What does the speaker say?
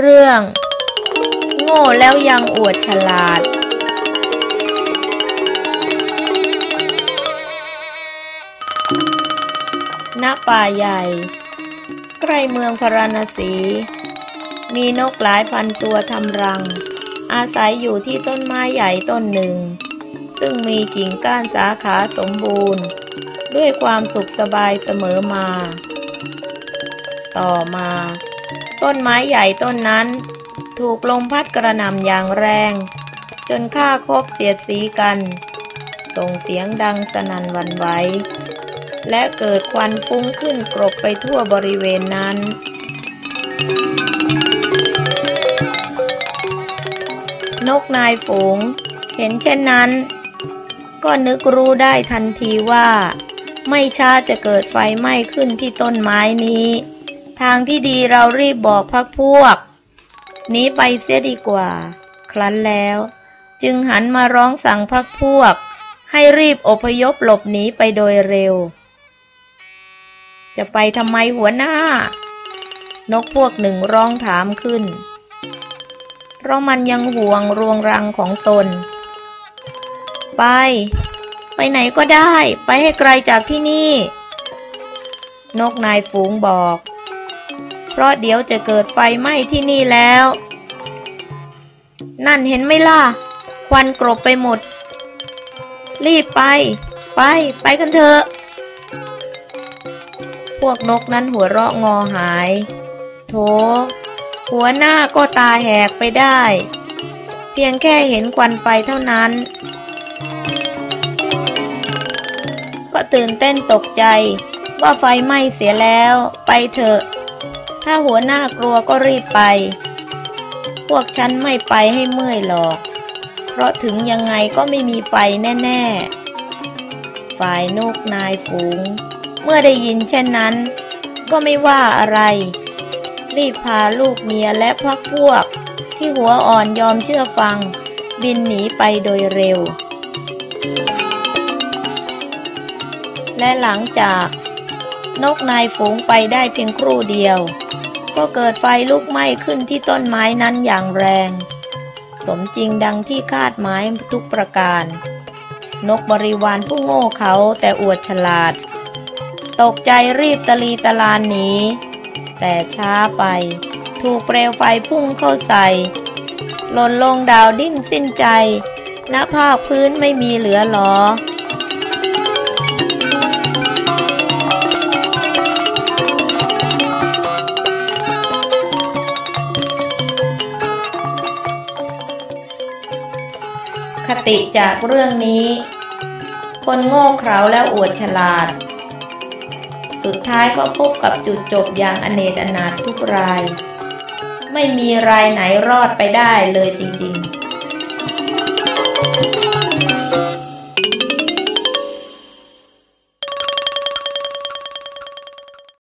เรื่อง โง่แล้วยังอวดฉลาด ณ ป่าใหญ่ ใกล้เมืองพาราณสี มีนกหลายพันตัวทำรัง อาศัยอยู่ที่ต้นไม้ใหญ่ต้นหนึ่ง ซึ่งมีกิ่งก้านสาขาสมบูรณ์ ด้วยความสุขสบายเสมอมา ต่อมา ต้นไม้ใหญ่ต้นนั้น ถูกลมพัดกระหน่ำอย่างแรง จนข้าคบเสียดสีกัน ส่งเสียงดังสนั่นวันไหวและเกิดควันฟุ้งขึ้นกรบไปทั่วบริเวณนั้น นกนายฝูง เห็นเช่นนั้น ก็นึกรู้ได้ทันทีว่า ไม่ช้าจะเกิดไฟไหม้ขึ้นที่ต้นไม้นี้างที่ดีเรารีบบอกพักพวก นี้ไปเสียดีกว่า ครั้นแล้ว จึงหันมาร้องสั่งพักพวก ให้รีบอพยพหลบหนีไปโดยเร็ว จะไปทำไมหัวหน้า นกพวกหนึ่งร้องถามขึ้น เพราะมันยังห่วงรวงรังของตน ไป ไปไหนก็ได้ ไปให้ไกลจากที่นี่ นกนายฝูงบอก เพราะเดี๋ยวจะเกิดไฟไหม้ที่นี่แล้ว นั่นเห็นไหมล่ะ ควันกรบไปหมด รีบไป ไป ไปกันเถอะ พวกนกนั้นหัวเราะงอหาย โถ หัวหน้าก็ตาแหกไปได้ เพียงแค่เห็นควันไฟเท่านั้น ก็ตื่นเต้นตกใจว่าไฟไหม้เสียแล้ว ไปเถอะ ถ้าหัวหน้ากลัวก็รีบไป พวกฉันไม่ไปให้เมื่อยหรอก เพราะถึงยังไงก็ไม่มีไฟแน่ ๆ ฝ่ายนกนายฝูง เมื่อได้ยินเช่นนั้น ก็ไม่ว่าอะไร รีบพาลูกเมียและพักพวก ที่หัวอ่อนยอมเชื่อฟัง บินหนีไปโดยเร็ว และหลังจาก นกนายฝูงไปได้เพียงครู่เดียว ก็เกิดไฟลุกไหม้ขึ้นที่ต้นไม้นั้นอย่างแรง สมจริงดังที่คาดหมายทุกประการ นกบริวารผู้โง่เขาแต่อวดฉลาด ตกใจรีบตะลีตะลานหนีแต่ช้าไป ถูกเปลวไฟพุ่งเข้าใส่หล่นลงดาวดิ้นสิ้นใจณภาคพื้นไม่มีเหลือหรอ คติจากเรื่องนี้ คนโง่เขลาและอวดฉลาด สุดท้ายก็พบกับจุดจบอย่างอเนจอนาถทุกราย ไม่มีรายไหนรอดไปได้เลยจริง ๆ